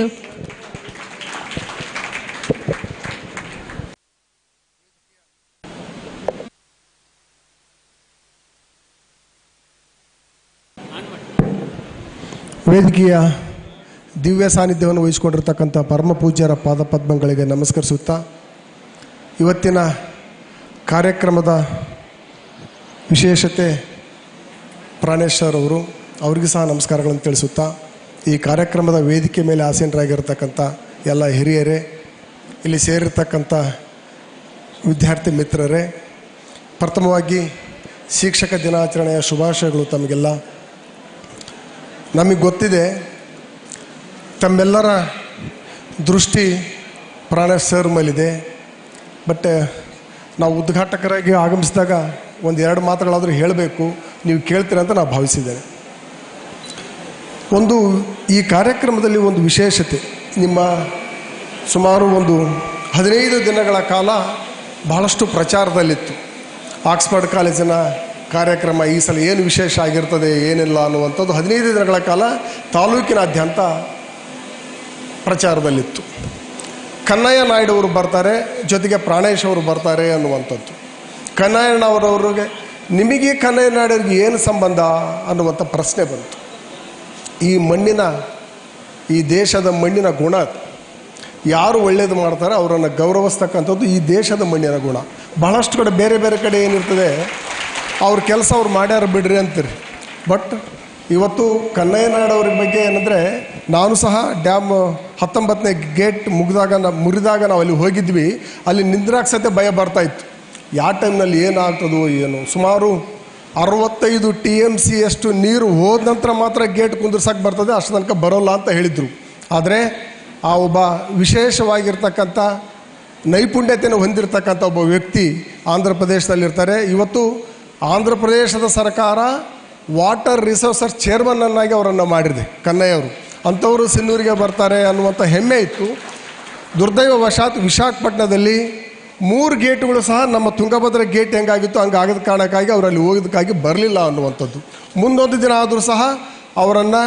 ವೇದಿಕೆಯ ದಿವ್ಯ ಸಾನ್ನಿಧ್ಯವನ್ನು ವಹಿಸಿಕೊಂಡಿರ್ತಕ್ಕಂಥ ಪರಮ ಪೂಜ್ಯರ ಪಾದಪದ್ಮಗಳಿಗೆ ನಮಸ್ಕರಿಸುತ್ತಾ ಇವತ್ತಿನ ಕಾರ್ಯಕ್ರಮದ ವಿಶೇಷತೆ ಪ್ರಾಣೇಶ್ವರ್ ಅವರು, ಅವರಿಗೆ ಸಹ ನಮಸ್ಕಾರಗಳನ್ನು ತಿಳಿಸುತ್ತಾ ಈ ಕಾರ್ಯಕ್ರಮದ ವೇದಿಕೆ ಮೇಲೆ ಆಸೀನರಾಗಿರ್ತಕ್ಕಂಥ ಎಲ್ಲ ಹಿರಿಯರೇ, ಇಲ್ಲಿ ಸೇರಿರ್ತಕ್ಕಂಥ ವಿದ್ಯಾರ್ಥಿ ಮಿತ್ರರೇ, ಪ್ರಥಮವಾಗಿ ಶಿಕ್ಷಕ ದಿನಾಚರಣೆಯ ಶುಭಾಶಯಗಳು ತಮಗೆಲ್ಲ. ನಮಗೆ ಗೊತ್ತಿದೆ, ತಮ್ಮೆಲ್ಲರ ದೃಷ್ಟಿ ಪ್ರಾಣೇಶ್ ಸರ್ ಮೇಲಿದೆ. ಬಟ್, ನಾವು ಉದ್ಘಾಟಕರಾಗಿ ಆಗಮಿಸಿದಾಗ ಒಂದು ಎರಡು ಮಾತುಗಳಾದರೂ ಹೇಳಬೇಕು, ನೀವು ಕೇಳ್ತೀರ ಅಂತ ನಾನು ಭಾವಿಸಿದ್ದೇನೆ. ಒಂದು ಈ ಕಾರ್ಯಕ್ರಮದಲ್ಲಿ ಒಂದು ವಿಶೇಷತೆ. ನಿಮ್ಮ ಸುಮಾರು ಒಂದು ಹದಿನೈದು ದಿನಗಳ ಕಾಲ ಬಹಳಷ್ಟು ಪ್ರಚಾರದಲ್ಲಿತ್ತು. ಆಕ್ಸ್ಫರ್ಡ್ ಕಾಲೇಜಿನ ಕಾರ್ಯಕ್ರಮ ಈ ಸಲ ಏನು ವಿಶೇಷ ಆಗಿರ್ತದೆ, ಏನಿಲ್ಲ ಅನ್ನುವಂಥದ್ದು ಹದಿನೈದು ದಿನಗಳ ಕಾಲ ತಾಲೂಕಿನಾದ್ಯಂತ ಪ್ರಚಾರದಲ್ಲಿತ್ತು. ಕನ್ನಯ್ಯ ನಾಯ್ಡು ಅವರು ಬರ್ತಾರೆ, ಜೊತೆಗೆ ಪ್ರಾಣೇಶ್ ಅವರು ಬರ್ತಾರೆ ಅನ್ನುವಂಥದ್ದು. ಕನ್ನಯ್ಯನವರವ್ರಿಗೆ ನಿಮಗೆ ಕನ್ನಯ್ಯ ನಾಯ್ಡವ್ರಿಗೆ ಏನು ಸಂಬಂಧ ಅನ್ನುವಂಥ ಪ್ರಶ್ನೆ ಬಂತು. ಈ ಮಣ್ಣಿನ, ಈ ದೇಶದ ಮಣ್ಣಿನ ಗುಣ ಯಾರು ಒಳ್ಳೇದು ಮಾಡ್ತಾರೆ ಅವರನ್ನು ಗೌರವಿಸ್ತಕ್ಕಂಥದ್ದು ಈ ದೇಶದ ಮಣ್ಣಿನ ಗುಣ. ಬಹಳಷ್ಟು ಕಡೆ ಬೇರೆ ಬೇರೆ ಕಡೆ ಏನಿರ್ತದೆ, ಅವ್ರ ಕೆಲಸ ಅವ್ರು ಮಾಡ್ಯಾರ ಬಿಡ್ರಿ ಅಂತೀರಿ. ಬಟ್ ಇವತ್ತು ಕನ್ನಯ್ಯನಾಡವ್ರ ಬಗ್ಗೆ ಏನಂದರೆ, ನಾನು ಸಹ ಡ್ಯಾಮ್ ಹತ್ತೊಂಬತ್ತನೇ ಗೇಟ್ ಮುಗಿದಾಗ ನಾವು ಮುರಿದಾಗ ನಾವು ಅಲ್ಲಿ ಹೋಗಿದ್ವಿ, ಅಲ್ಲಿ ನಿಂದ್ರಾಕ್ಸತೆ ಭಯ ಬರ್ತಾ ಇತ್ತು. ಯಾವ ಟೈಮ್ನಲ್ಲಿ ಏನಾಗ್ತದೋ ಏನು, ಸುಮಾರು ಅರವತ್ತೈದು ಟಿ ಎಂ ಸಿ ಅಷ್ಟು ನೀರು ಹೋದ ನಂತರ ಮಾತ್ರ ಗೇಟ್ ಕುಂದಿರ್ಸಕ್ಕೆ ಬರ್ತದೆ, ಅಷ್ಟು ತನಕ ಬರೋಲ್ಲ ಅಂತ ಹೇಳಿದರು. ಆದರೆ ಆ ಒಬ್ಬ ವಿಶೇಷವಾಗಿರ್ತಕ್ಕಂಥ ನೈಪುಣ್ಯತೆಯನ್ನು ಹೊಂದಿರತಕ್ಕಂಥ ಒಬ್ಬ ವ್ಯಕ್ತಿ ಆಂಧ್ರ ಪ್ರದೇಶದಲ್ಲಿರ್ತಾರೆ. ಇವತ್ತು ಆಂಧ್ರ ಪ್ರದೇಶದ ಸರ್ಕಾರ ವಾಟರ್ ರಿಸೋರ್ಸಸ್ ಚೇರ್ಮನ್ನನ್ನಾಗಿ ಅವರನ್ನು ಮಾಡಿದೆ, ಕನ್ನಯ್ಯವರು. ಅಂಥವರು ಸಿನ್ನೂರಿಗೆ ಬರ್ತಾರೆ ಅನ್ನುವಂಥ ಹೆಮ್ಮೆ ಇತ್ತು. ದುರ್ದೈವವಶಾತ್ ವಿಶಾಖಪಟ್ಟಣದಲ್ಲಿ ಮೂರು ಗೇಟ್ಗಳು ಸಹ ನಮ್ಮ ತುಂಗಭದ್ರ ಗೇಟ್ ಹೆಂಗಾಗಿತ್ತು, ಹಂಗೆ ಆಗದ ಕಾರಣಕ್ಕಾಗಿ ಅವರಲ್ಲಿ ಹೋಗೋದಕ್ಕಾಗಿ ಬರಲಿಲ್ಲ ಅನ್ನುವಂಥದ್ದು. ಮುಂದೊಂದು ದಿನ ಆದರೂ ಸಹ ಅವರನ್ನು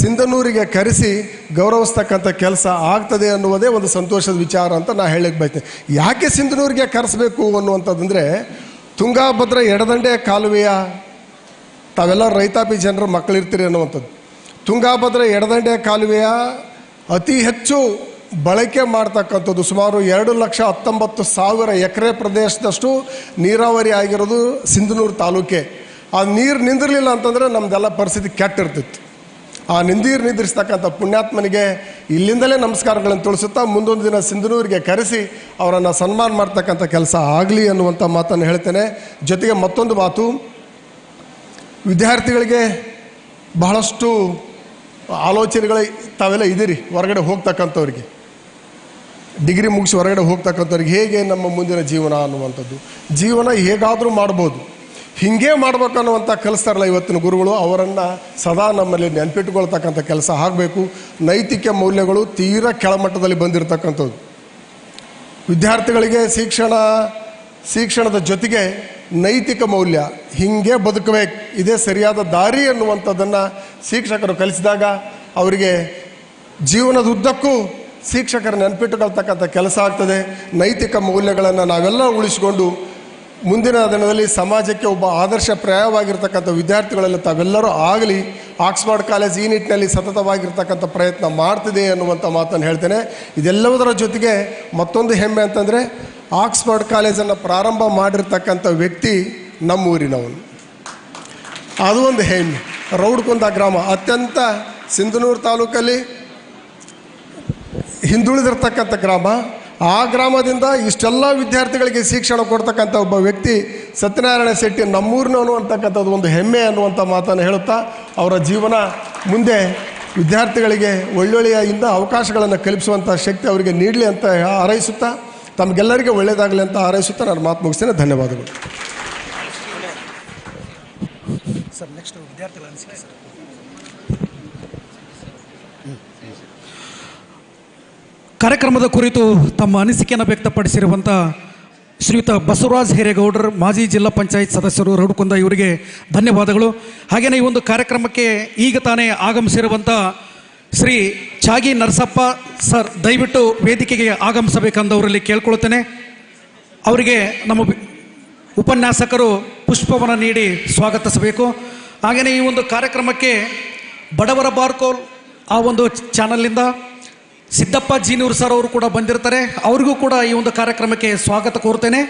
ಸಿಂಧನೂರಿಗೆ ಕರೆಸಿ ಗೌರವಿಸ್ತಕ್ಕಂಥ ಕೆಲಸ ಆಗ್ತದೆ ಅನ್ನುವುದೇ ಒಂದು ಸಂತೋಷದ ವಿಚಾರ ಅಂತ ನಾನು ಹೇಳಕ್ಕೆ ಬಯಸ್ತೇನೆ. ಯಾಕೆ ಸಿಂಧನೂರಿಗೆ ಕರೆಸಬೇಕು ಅನ್ನುವಂಥದ್ದಂದರೆ ತುಂಗಾಭದ್ರ ಎಡದಂಡೆ ಕಾಲುವೆಯ ತಾವೆಲ್ಲ ರೈತಾಪಿ ಜನರ, ಮಕ್ಕಳಿರ್ತೀರಿ ಅನ್ನುವಂಥದ್ದು. ತುಂಗಾಭದ್ರ ಎಡದಂಡೆ ಕಾಲುವೆಯ ಅತಿ ಹೆಚ್ಚು ಬಳಕೆ ಮಾಡ್ತಕ್ಕಂಥದ್ದು ಸುಮಾರು ಎರಡು ಲಕ್ಷ ಹತ್ತೊಂಬತ್ತು ಸಾವಿರ ಎಕರೆ ಪ್ರದೇಶದಷ್ಟು ನೀರಾವರಿ ಆಗಿರೋದು ಸಿಂಧನೂರು ತಾಲೂಕೆ. ಆ ನೀರು ನಿಂದಿರಲಿಲ್ಲ ಅಂತಂದರೆ ನಮ್ಮದೆಲ್ಲ ಪರಿಸ್ಥಿತಿ ಕೆಟ್ಟಿರ್ತಿತ್ತು. ಆ ನಿಂದೀರು ನಿಂದಿರಿಸ್ತಕ್ಕಂಥ ಪುಣ್ಯಾತ್ಮನಿಗೆ ಇಲ್ಲಿಂದಲೇ ನಮಸ್ಕಾರಗಳನ್ನು ತಿಳಿಸುತ್ತಾ ಮುಂದೊಂದು ದಿನ ಸಿಂಧನೂರಿಗೆ ಕರೆಸಿ ಅವರನ್ನು ಸನ್ಮಾನ ಮಾಡ್ತಕ್ಕಂಥ ಕೆಲಸ ಆಗಲಿ ಅನ್ನುವಂಥ ಮಾತನ್ನು ಹೇಳ್ತೇನೆ. ಜೊತೆಗೆ ಮತ್ತೊಂದು ಮಾತು. ವಿದ್ಯಾರ್ಥಿಗಳಿಗೆ ಬಹಳಷ್ಟು ಆಲೋಚನೆಗಳು ತಾವೆಲ್ಲ ಇದ್ದೀರಿ, ಹೊರಗಡೆ ಹೋಗ್ತಕ್ಕಂಥವ್ರಿಗೆ. ಡಿಗ್ರಿ ಮುಗಿಸಿ ಹೊರಗಡೆ ಹೋಗ್ತಕ್ಕಂಥವ್ರಿಗೆ ಹೇಗೆ ನಮ್ಮ ಮುಂದಿನ ಜೀವನ ಅನ್ನುವಂಥದ್ದು. ಜೀವನ ಹೇಗಾದರೂ ಮಾಡ್ಬೋದು. ಹಿಂಗೆ ಮಾಡ್ಬೇಕನ್ನುವಂಥ ಕಲಿಸ್ತಾರಲ್ಲ ಇವತ್ತಿನ ಗುರುಗಳು, ಅವರನ್ನು ಸದಾ ನಮ್ಮಲ್ಲಿ ನೆನಪಿಟ್ಟುಕೊಳ್ತಕ್ಕಂಥ ಕೆಲಸ ಆಗಬೇಕು. ನೈತಿಕ ಮೌಲ್ಯಗಳು ತೀರಾ ಕೆಳಮಟ್ಟದಲ್ಲಿ ಬಂದಿರತಕ್ಕಂಥದ್ದು. ವಿದ್ಯಾರ್ಥಿಗಳಿಗೆ ಶಿಕ್ಷಣ, ಶಿಕ್ಷಣದ ಜೊತೆಗೆ ನೈತಿಕ ಮೌಲ್ಯ, ಹಿಂಗೆ ಬದುಕಬೇಕು. ಇದೇ ಸರಿಯಾದ ದಾರಿ ಅನ್ನುವಂಥದ್ದನ್ನು ಶಿಕ್ಷಕರು ಕಲಿಸಿದಾಗ ಅವರಿಗೆ ಜೀವನದ ಉದ್ದಕ್ಕೂ ಶಿಕ್ಷಕರ ನೆನಪಿಟ್ಟುಕೊಳ್ತಕ್ಕಂಥ ಕೆಲಸ ಆಗ್ತದೆ. ನೈತಿಕ ಮೌಲ್ಯಗಳನ್ನು ನಾವೆಲ್ಲ ಉಳಿಸಿಕೊಂಡು ಮುಂದಿನ ದಿನದಲ್ಲಿ ಸಮಾಜಕ್ಕೆ ಒಬ್ಬ ಆದರ್ಶ ಪ್ರಾಯವಾಗಿರ್ತಕ್ಕಂಥ ವಿದ್ಯಾರ್ಥಿಗಳಲ್ಲಿ ತಾವೆಲ್ಲರೂ ಆಗಲಿ, ಆಕ್ಸ್ಫರ್ಡ್ ಕಾಲೇಜ್ ಈ ನಿಟ್ಟಿನಲ್ಲಿ ಸತತವಾಗಿರ್ತಕ್ಕಂಥ ಪ್ರಯತ್ನ ಮಾಡ್ತಿದೆ ಅನ್ನುವಂಥ ಮಾತನ್ನು ಹೇಳ್ತೇನೆ. ಇದೆಲ್ಲವುದರ ಜೊತೆಗೆ ಮತ್ತೊಂದು ಹೆಮ್ಮೆ ಅಂತಂದರೆ ಆಕ್ಸ್ಫರ್ಡ್ ಕಾಲೇಜನ್ನು ಪ್ರಾರಂಭ ಮಾಡಿರ್ತಕ್ಕಂಥ ವ್ಯಕ್ತಿ ನಮ್ಮೂರಿನವನು. ಅದು ಒಂದು ಹೆಮ್ಮೆ. ರೌಡ್ಕುಂದ ಗ್ರಾಮ ಅತ್ಯಂತ ಸಿಂಧನೂರು ತಾಲೂಕಲ್ಲಿ ಹಿಂದುಳಿದಿರ್ತಕ್ಕಂಥ ಗ್ರಾಮ, ಆ ಗ್ರಾಮದಿಂದ ಇಷ್ಟೆಲ್ಲ ವಿದ್ಯಾರ್ಥಿಗಳಿಗೆ ಶಿಕ್ಷಣ ಕೊಡ್ತಕ್ಕಂಥ ಒಬ್ಬ ವ್ಯಕ್ತಿ ಸತ್ಯನಾರಾಯಣ ಶೆಟ್ಟಿ ನಮ್ಮೂರಿನವನು ಅಂತಕ್ಕಂಥದ್ದು ಒಂದು ಹೆಮ್ಮೆ ಅನ್ನುವಂಥ ಮಾತನ್ನು ಹೇಳುತ್ತಾ, ಅವರ ಜೀವನ ಮುಂದೆ ವಿದ್ಯಾರ್ಥಿಗಳಿಗೆ ಒಳ್ಳೊಳ್ಳೆಯಿಂದ ಅವಕಾಶಗಳನ್ನು ಕಲ್ಪಿಸುವಂಥ ಶಕ್ತಿ ಅವರಿಗೆ ನೀಡಲಿ ಅಂತ ಹಾರೈಸುತ್ತಾ, ತಮಗೆಲ್ಲರಿಗೆ ಒಳ್ಳೆಯದಾಗಲಿ ಅಂತ ಹಾರೈಸುತ್ತಾ ನಾನು ಮಾತು ಮುಗಿಸ್ತೇನೆ. ಧನ್ಯವಾದಗಳು. ಸರ್ ನೆಕ್ಸ್ಟ್ ವಿದ್ಯಾರ್ಥಿಗಳ ಅನಿಸಿಕೆ ಕಾರ್ಯಕ್ರಮದ ಕುರಿತು ತಮ್ಮ ಅನಿಸಿಕೆಯನ್ನು ವ್ಯಕ್ತಪಡಿಸಿರುವಂಥ ಶ್ರೀಯುತ ಬಸವರಾಜ್ ಹಿರೇಗೌಡರು, ಮಾಜಿ ಜಿಲ್ಲಾ ಪಂಚಾಯತ್ ಸದಸ್ಯರು ರೌಡ್ಕುಂದ ಇವರಿಗೆ ಧನ್ಯವಾದಗಳು. ಹಾಗೆಯೇ ಈ ಒಂದು ಕಾರ್ಯಕ್ರಮಕ್ಕೆ ಈಗ ತಾನೇ ಆಗಮಿಸಿರುವಂಥ ಶ್ರೀ ಚಾಗಿ ನರಸಪ್ಪ ಸರ್, ದಯವಿಟ್ಟು ವೇದಿಕೆಗೆ ಆಗಮಿಸಬೇಕಂದವರಲ್ಲಿ ಕೇಳ್ಕೊಳ್ತೇನೆ. ಅವರಿಗೆ ನಮ್ಮ ಉಪನ್ಯಾಸಕರು ಪುಷ್ಪವನ್ನು ನೀಡಿ ಸ್ವಾಗತಿಸಬೇಕು. ಹಾಗೆಯೇ ಈ ಒಂದು ಕಾರ್ಯಕ್ರಮಕ್ಕೆ ಬಡವರ ಬಾರ್ಕೋಲ್, ಆ ಒಂದು ಚಾನಲ್ನಿಂದ ಸಿದ್ದಪ್ಪ ಜೀನೂರು ಸರ್ ಅವರು ಕೂಡ ಬಂದಿರ್ತಾರೆ. ಅವರಿಗೂ ಕೂಡ ಈ ಒಂದು ಕಾರ್ಯಕ್ರಮಕ್ಕೆ ಸ್ವಾಗತ ಕೋರ್ತೇನೆ.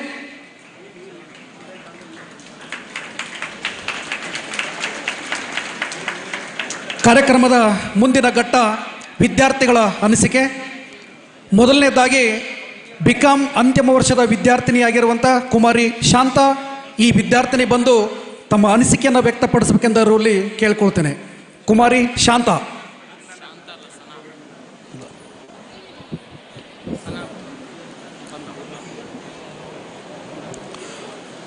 ಕಾರ್ಯಕ್ರಮದ ಮುಂದಿನ ಘಟ್ಟ ವಿದ್ಯಾರ್ಥಿಗಳ ಅನಿಸಿಕೆ. ಮೊದಲನೇದಾಗಿ, ಬಿಕಾಂ ಅಂತಿಮ ವರ್ಷದ ವಿದ್ಯಾರ್ಥಿನಿಯಾಗಿರುವಂಥ ಕುಮಾರಿ ಶಾಂತ ಈ ವಿದ್ಯಾರ್ಥಿನಿ ಬಂದು ತಮ್ಮ ಅನಿಸಿಕೆಯನ್ನು ವ್ಯಕ್ತಪಡಿಸಬೇಕೆಂದರಲ್ಲಿ ಕೇಳ್ಕೊಳ್ತೇನೆ. ಕುಮಾರಿ ಶಾಂತ.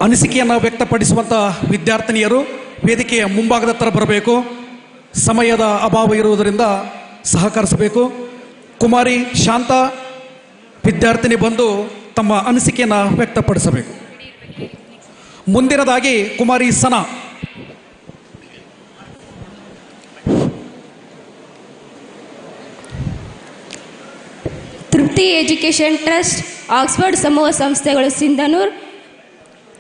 ಅನಿಸಿಕೆಯನ್ನು ವ್ಯಕ್ತಪಡಿಸುವಂಥ ವಿದ್ಯಾರ್ಥಿನಿಯರು ವೇದಿಕೆಯ ಮುಂಭಾಗದ ಹತ್ರ ಬರಬೇಕು. ಸಮಯದ ಅಭಾವ ಇರುವುದರಿಂದ ಸಹಕರಿಸಬೇಕು. ಕುಮಾರಿ, ಶಾಂತ ವಿದ್ಯಾರ್ಥಿನಿ ಬಂದು ತಮ್ಮ ಅನಿಸಿಕೆಯನ್ನು ವ್ಯಕ್ತಪಡಿಸಬೇಕು. ಮುಂದಿನದಾಗಿ ಕುಮಾರಿ ಸನಾ. ತೃಪ್ತಿ ಎಜುಕೇಷನ್ ಟ್ರಸ್ಟ್, ಆಕ್ಸ್ಫರ್ಡ್ ಸಮೂಹ ಸಂಸ್ಥೆಗಳು ಸಿಂಧನೂರ್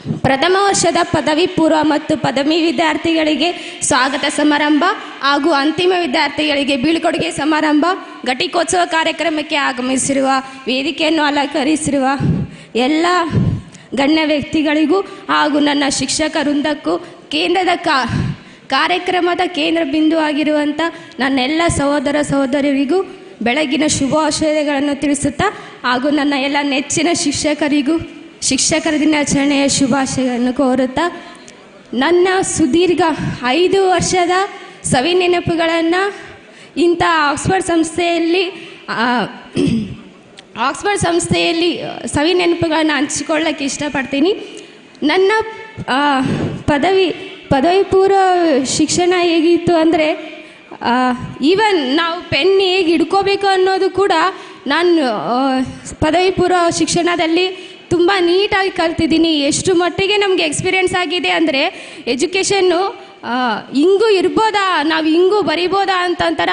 ಪ್ರಥಮ ವರ್ಷದ ಪದವಿ ಪೂರ್ವ ಮತ್ತು ಪದವಿ ವಿದ್ಯಾರ್ಥಿಗಳಿಗೆ ಸ್ವಾಗತ ಸಮಾರಂಭ ಹಾಗೂ ಅಂತಿಮ ವಿದ್ಯಾರ್ಥಿಗಳಿಗೆ ಬೀಳ್ಕೊಡುಗೆ ಸಮಾರಂಭ, ಘಟಿಕೋತ್ಸವ ಕಾರ್ಯಕ್ರಮಕ್ಕೆ ಆಗಮಿಸಿರುವ, ವೇದಿಕೆಯನ್ನು ಅಲಂಕರಿಸಿರುವ ಎಲ್ಲ ಗಣ್ಯ ವ್ಯಕ್ತಿಗಳಿಗೂ ಹಾಗೂ ನನ್ನ ಶಿಕ್ಷಕ ವೃಂದಕ್ಕೂ ಕೇಂದ್ರದ ಕಾ, ಕಾರ್ಯಕ್ರಮದ ಕೇಂದ್ರ ಬಿಂದು ಆಗಿರುವಂಥ ನನ್ನೆಲ್ಲ ಸಹೋದರ ಸಹೋದರಿಯರಿಗೂ ಬೆಳಗಿನ ಶುಭಾಶಯಗಳನ್ನು ತಿಳಿಸುತ್ತಾ ಹಾಗೂ ನನ್ನ ಎಲ್ಲ ನೆಚ್ಚಿನ ಶಿಕ್ಷಕರಿಗೂ ಶಿಕ್ಷಕರ ದಿನಾಚರಣೆಯ ಶುಭಾಶಯಗಳನ್ನು ಕೋರುತ್ತಾ, ನನ್ನ ಸುದೀರ್ಘ ಐದು ವರ್ಷದ ಸವಿ ನೆನಪುಗಳನ್ನು ಇಂಥ ಆಕ್ಸ್ಫರ್ಡ್ ಸಂಸ್ಥೆಯಲ್ಲಿ ಆಕ್ಸ್ಫರ್ಡ್ ಸಂಸ್ಥೆಯಲ್ಲಿ ಸವಿ ನೆನಪುಗಳನ್ನು ಹಂಚಿಕೊಳ್ಳಕ್ಕೆ ಇಷ್ಟಪಡ್ತೀನಿ. ನನ್ನ ಪದವಿ ಪದವಿ ಪೂರ್ವ ಶಿಕ್ಷಣ ಹೇಗಿತ್ತು ಅಂದರೆ ಈವನ್ ನಾವು ಪೆನ್ ಹೇಗೆ ಹಿಡ್ಕೋಬೇಕು ಅನ್ನೋದು ಕೂಡ ನಾನು ಪದವಿ ಪೂರ್ವ ಶಿಕ್ಷಣದಲ್ಲಿ ತುಂಬ ನೀಟಾಗಿ ಕಲ್ತಿದ್ದೀನಿ. ಎಷ್ಟು ಮಟ್ಟಿಗೆ ನಮಗೆ ಎಕ್ಸ್ಪೀರಿಯೆನ್ಸ್ ಆಗಿದೆ ಅಂದರೆ ಎಜುಕೇಷನ್ನು ಹಿಂಗೂ ಇರ್ಬೋದಾ, ನಾವು ಹಿಂಗೂ ಬರಿಬೋದಾ ಅಂತಂತರ